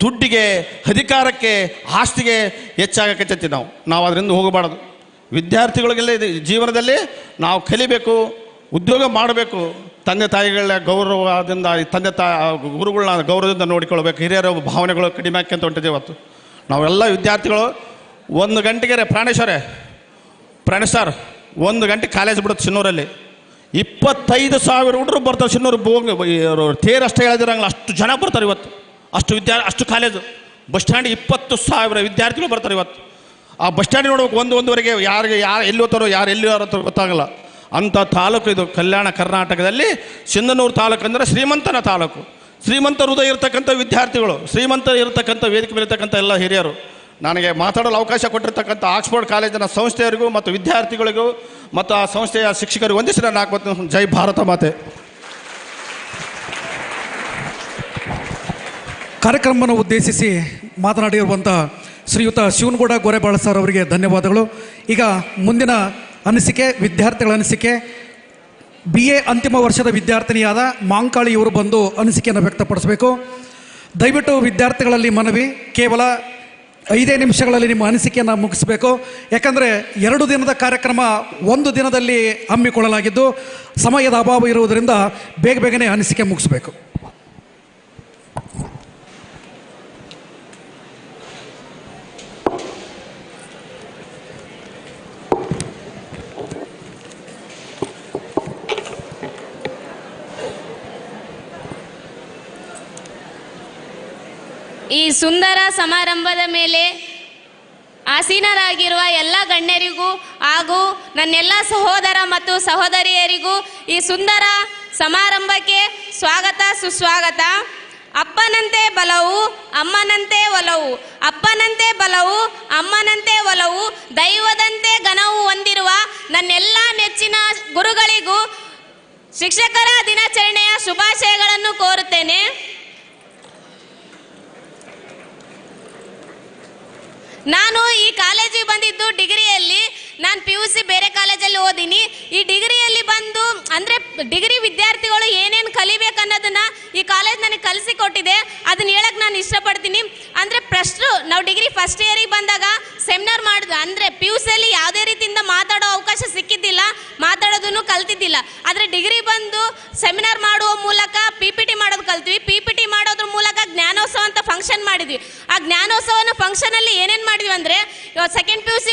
ದುಡ್ಡಿಗೆ, ಅಧಿಕಾರಕ್ಕೆ, ಆಸ್ತಿಗೆ ಹೆಚ್ಚಾಗಕತ್ತೈತಿ ನಾವು. ನಾವು ಅದರಿಂದ ಹೋಗಬಾರ್ದು. ವಿದ್ಯಾರ್ಥಿಗಳಿಗೆಲ್ಲ ಜೀವನದಲ್ಲಿ ನಾವು ಕಲಿಬೇಕು, ಉದ್ಯೋಗ ಮಾಡಬೇಕು. ತಂದೆ ತಾಯಿಗಳ ಗೌರವದಿಂದ, ಈ ತಂದೆ ತಾ, ಗುರುಗಳನ್ನ ಗೌರವದಿಂದ ನೋಡಿಕೊಳ್ಬೇಕು ಹಿರಿಯರ ಭಾವನೆಗಳು ಕಡಿಮೆ ಆಕ್ಯಂತ ಹೊಂಟಿದ್ದೀವಿ ಇವತ್ತು. ನಾವೆಲ್ಲ ವಿದ್ಯಾರ್ಥಿಗಳು, ಒಂದು ಗಂಟೆಗೆ ಪ್ರಾಣೇಶ್ವರೇ ಪ್ರಾಣೇಶ್ ಸರ್ ಒಂದು ಗಂಟೆ ಕಾಲೇಜ್ ಬಿಡುತ್ತೆ ಚಿನ್ನೂರಲ್ಲಿ. ಇಪ್ಪತ್ತೈದು ಸಾವಿರ ಹುಡುಗರು ಬರ್ತಾರೆ ಚಿನ್ನೂರು ಬೋಂಗ್ ತೇರು ಅಷ್ಟೇ ಅಷ್ಟು ಜನ ಬರ್ತಾರೆ ಇವತ್ತು. ಅಷ್ಟು ವಿದ್ಯಾ, ಅಷ್ಟು ಕಾಲೇಜು. ಬಸ್ ಸ್ಟ್ಯಾಂಡ್ ಇಪ್ಪತ್ತು ಸಾವಿರ ವಿದ್ಯಾರ್ಥಿಗಳು ಬರ್ತಾರೆ ಇವತ್ತು. ಆ ಬಸ್ ಸ್ಟ್ಯಾಂಡ್ ನೋಡ್ಬೇಕು, ಒಂದು ಒಂದುವರೆಗೆ ಯಾರಿಗೆ, ಯಾರು ಎಲ್ಲಿ ಹೋಗ್ತಾರೋ ಯಾರು ಎಲ್ಲಿ ಹೋಗ್ತಾರೋ ಗೊತ್ತಾಗಲ್ಲ. ಅಂಥ ತಾಲೂಕು ಇದು ಕಲ್ಯಾಣ ಕರ್ನಾಟಕದಲ್ಲಿ ಸಿಂಧನೂರು ತಾಲೂಕು ಅಂದರೆ ಶ್ರೀಮಂತನ ತಾಲೂಕು. ಶ್ರೀಮಂತ ಹೃದಯ ಇರತಕ್ಕಂಥ ವಿದ್ಯಾರ್ಥಿಗಳು, ಶ್ರೀಮಂತ ಇರತಕ್ಕಂಥ ವೇದಿಕೆ ಮೇಲಿರ್ತಕ್ಕಂಥ ಎಲ್ಲ ಹಿರಿಯರು, ನನಗೆ ಮಾತಾಡಲು ಅವಕಾಶ ಕೊಟ್ಟಿರ್ತಕ್ಕಂಥ ಆಕ್ಸ್ಫೋರ್ಡ್ ಕಾಲೇಜಿನ ಸಂಸ್ಥೆಯವರಿಗೂ ಮತ್ತು ವಿದ್ಯಾರ್ಥಿಗಳಿಗೂ ಮತ್ತು ಆ ಸಂಸ್ಥೆಯ ಶಿಕ್ಷಕರಿಗೆ ಒಂದಿಷ್ಟು ನಾನು ಹಾಕ್ಬೋದು ಜೈ ಭಾರತ ಮಾತೆ. ಕಾರ್ಯಕ್ರಮವನ್ನು ಉದ್ದೇಶಿಸಿ ಮಾತನಾಡಿರುವಂಥ ಶ್ರೀಯುತ ಶಿವನಗೌಡ ಗೊರೆಬಾಳ ಸರ್ ಅವರಿಗೆ ಧನ್ಯವಾದಗಳು. ಈಗ ಮುಂದಿನ ಅನಿಸಿಕೆ, ವಿದ್ಯಾರ್ಥಿಗಳ ಅನಿಸಿಕೆ ಬಿ ಎ ಅಂತಿಮ ವರ್ಷದ ವಿದ್ಯಾರ್ಥಿನಿಯಾದ ಮಾಂಕಾಳಿ ಇವರು ಬಂದು ಅನಿಸಿಕೆಯನ್ನು ವ್ಯಕ್ತಪಡಿಸಬೇಕು. ದಯವಿಟ್ಟು ವಿದ್ಯಾರ್ಥಿಗಳಲ್ಲಿ ಮನವಿ, ಕೇವಲ ಐದೇ ನಿಮಿಷಗಳಲ್ಲಿ ನಿಮ್ಮ ಅನಿಸಿಕೆಯನ್ನು ಮುಗಿಸಬೇಕು. ಯಾಕಂದರೆ ಎರಡು ದಿನದ ಕಾರ್ಯಕ್ರಮ ಒಂದು ದಿನದಲ್ಲಿ ಹಮ್ಮಿಕೊಳ್ಳಲಾಗಿದ್ದು, ಸಮಯದ ಅಭಾವ ಇರುವುದರಿಂದ ಬೇಗ ಬೇಗನೆ ಅನಿಸಿಕೆ ಮುಗಿಸಬೇಕು. ಈ ಸುಂದರ ಸಮಾರಂಭದ ಮೇಲೆ ಆಸೀನರಾಗಿರುವ ಎಲ್ಲ ಗಣ್ಯರಿಗೂ ಹಾಗೂ ನನ್ನೆಲ್ಲ ಸಹೋದರ ಮತ್ತು ಸಹೋದರಿಯರಿಗೂ ಈ ಸುಂದರ ಸಮಾರಂಭಕ್ಕೆ ಸ್ವಾಗತ, ಸುಸ್ವಾಗತ. ಅಪ್ಪನಂತೆ ಬಲವು, ಅಮ್ಮನಂತೆ ಒಲವು. ಅಪ್ಪನಂತೆ ಬಲವು, ಅಮ್ಮನಂತೆ ಒಲವು. ದೈವದಂತೆ ಘನವು ಹೊಂದಿರುವ ನನ್ನೆಲ್ಲ ನೆಚ್ಚಿನ ಗುರುಗಳಿಗೂ ಶಿಕ್ಷಕರ ದಿನಾಚರಣೆಯ ಶುಭಾಶಯಗಳನ್ನು ಕೋರುತ್ತೇನೆ. ನಾನು ಈ ಕಾಲೇಜಿಗೆ ಬಂದಿದ್ದು ಡಿಗ್ರಿಯಲ್ಲಿ. ನಾನು ಪಿ ಯು ಸಿ ಬೇರೆ ಕಾಲೇಜಲ್ಲಿ ಓದಿನಿ. ಈ ಡಿಗ್ರಿಯಲ್ಲಿ ಬಂದು, ಅಂದರೆ ಡಿಗ್ರಿ ವಿದ್ಯಾರ್ಥಿಗಳು ಏನೇನು ಕಲಿಬೇಕು ಅನ್ನೋದನ್ನ ಈ ಕಾಲೇಜ್ ನನಗೆ ಕಲಿಸಿ ಕೊಟ್ಟಿದೆ ಅದನ್ನ ಹೇಳಕ್ಕೆ ನಾನು ಇಷ್ಟಪಡ್ತೀನಿ. ಅಂದರೆ ಫಸ್ಟು ನಾವು ಡಿಗ್ರಿ ಫಸ್ಟ್ ಇಯರಿಗೆ ಬಂದಾಗ ಸೆಮಿನಾರ್ ಮಾಡಿದ, ಅಂದರೆ ಪಿ ಯು ಸಿಯಲ್ಲಿ ಯಾವುದೇ ರೀತಿಯಿಂದ ಮಾತಾಡೋ ಅವಕಾಶ ಸಿಕ್ಕಿದ್ದಿಲ್ಲ, ಮಾತಾಡೋದನ್ನು ಕಲ್ತಿದ್ದಿಲ್ಲ. ಆದರೆ ಡಿಗ್ರಿ ಬಂದು ಸೆಮಿನಾರ್ ಮಾಡುವ ಮೂಲಕ ಪಿ ಪಿ ಟಿ ಮಾಡೋದು ಕಲ್ತ್ವಿ. ಪಿ ಪಿ ಟಿ ಮಾಡೋದ್ರ ಮೂಲಕ ಜ್ಞಾನೋತ್ಸವ ಅಂತ ಫಂಕ್ಷನ್ ಮಾಡಿದ್ವಿ. ಆ ಜ್ಞಾನೋತ್ಸವನ ಫಂಕ್ಷನಲ್ಲಿ ಏನೇನು ಮಾಡಿದ್ವಿ ಅಂದರೆ ಸೆಕೆಂಡ್ ಪಿ ಯು ಸಿ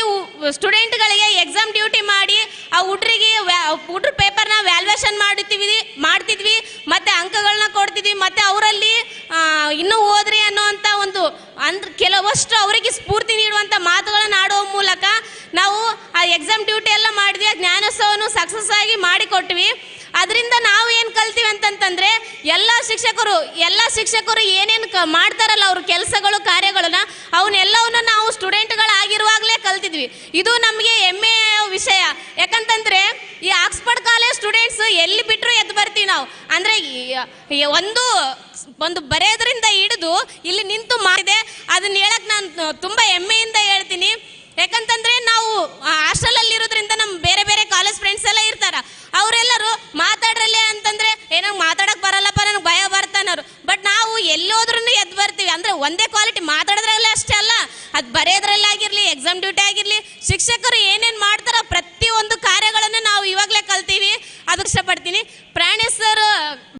ಸ್ಟೂಡೆಂಟ್ಗಳಿಗೆ ಎಕ್ಸಾಮ್ ಡ್ಯೂಟಿ ಮಾಡಿ, ಆ ಹುಡ್ರಿಗೆ ಹುಡ್ರ ಪೇಪರ್ನ ವ್ಯಾಲ್ಯೂಯೇಷನ್ ಮಾಡ್ತೀವಿ ಮಾಡ್ತಿದ್ವಿ, ಮತ್ತು ಅಂಕಗಳನ್ನ ಕೊಡ್ತಿದ್ವಿ, ಮತ್ತು ಅವರಲ್ಲಿ ಇನ್ನೂ ಓದ್ರಿ ಅನ್ನೋವಂಥ ಒಂದು ಅಂದ್ರೆ ಕೆಲವಷ್ಟು ಅವರಿಗೆ ಸ್ಫೂರ್ತಿ ನೀಡುವಂಥ ಮಾತುಗಳನ್ನು ಆಡುವ ಮೂಲಕ ನಾವು ಆ ಎಕ್ಸಾಮ್ ಡ್ಯೂಟಿ ಎಲ್ಲ ಮಾಡಿದ್ವಿ, ಆ ಜ್ಞಾನೋತ್ಸವನು ಸಕ್ಸಸ್ ಆಗಿ ಮಾಡಿಕೊಟ್ವಿ. ಅದರಿಂದ ನಾವು ಏನು ಕಲ್ತೀವಿ ಅಂತಂತಂದರೆ, ಎಲ್ಲ ಶಿಕ್ಷಕರು ಎಲ್ಲ ಶಿಕ್ಷಕರು ಏನೇನು ಕ ಮಾಡ್ತಾರಲ್ಲ ಅವ್ರ ಕೆಲಸಗಳು, ಕಾರ್ಯಗಳನ್ನ ಅವನ್ನೆಲ್ಲವನ್ನ ನಾವು ಸ್ಟೂಡೆಂಟ್ಗಳಾಗಿರುವಾಗಲೇ ಕಲ್ತಿದ್ವಿ. ಇದು ನಮಗೆ ಹೆಮ್ಮೆಯ ವಿಷಯ. ಯಾಕಂತಂದರೆ, ಈ ಆಕ್ಸ್ಫರ್ಡ್ ಕಾಲೇಜ್ ಸ್ಟೂಡೆಂಟ್ಸ್ ಎಲ್ಲಿ ಬಿಟ್ಟರು ಎದ್ದು ಬರ್ತೀವಿ ನಾವು. ಅಂದರೆ ಒಂದು ಒಂದು ಬರೆಯೋದ್ರಿಂದ ಹಿಡಿದು ಇಲ್ಲಿ ನಿಂತು ಮಾಡಿದೆ. ಅದನ್ನ ಹೇಳಕ್ಕೆ ನಾನು, ತುಂಬ ಹೆಮ್ಮೆಯಿಂದ ಹೇಳ್ತೀನಿ. ಯಾಕಂತಂದ್ರೆ ನಾವು ಹಾಸ್ಟೆಲಲ್ಲಿ ಇರೋದ್ರಿಂದ ನಮ್ಮ ಬೇರೆ ಬೇರೆ ಕಾಲೇಜ್ ಫ್ರೆಂಡ್ಸ್ ಎಲ್ಲ ಇರ್ತಾರ. ಅವರೆಲ್ಲರೂ ಮಾತಾಡ್ರಲ್ಲೇ ಅಂತಂದ್ರೆ, ಏನೋ ಮಾತಾಡಕ್ ಬರಲ್ಲಪ್ಪ, ನನಗೆ ಭಯ ಬರ್ತಾನವ್ರು ಬಟ್ ನಾವು ಎಲ್ಲೋದ್ರೂ ಎದ್ದು ಬರ್ತೀವಿ. ಅಂದ್ರೆ ಒಂದೇ ಕ್ವಾಲಿಟಿ ಮಾತಾಡೋದ್ರಲ್ಲೇ ಅಷ್ಟೇ ಅಲ್ಲ. ಅದು ಬರೆಯೋದ್ರಲ್ಲಿ ಆಗಿರ್ಲಿ ಎಕ್ಸಾಮ್ ಡ್ಯೂಟಿ ಆಗಿರ್ಲಿ, ಶಿಕ್ಷಕರು ಏನೇನು ಮಾಡ್ತಾರೋ ಪ್ರತಿಯೊಂದು ಕಾರ್ಯಗಳನ್ನು ನಾವು ಇವಾಗಲೇ ಕಲ್ತೀವಿ. ಅದಕ್ಕೆ ಇಷ್ಟಪಡ್ತೀನಿ. ಪ್ರಾಣೇಶ್ ಸರ್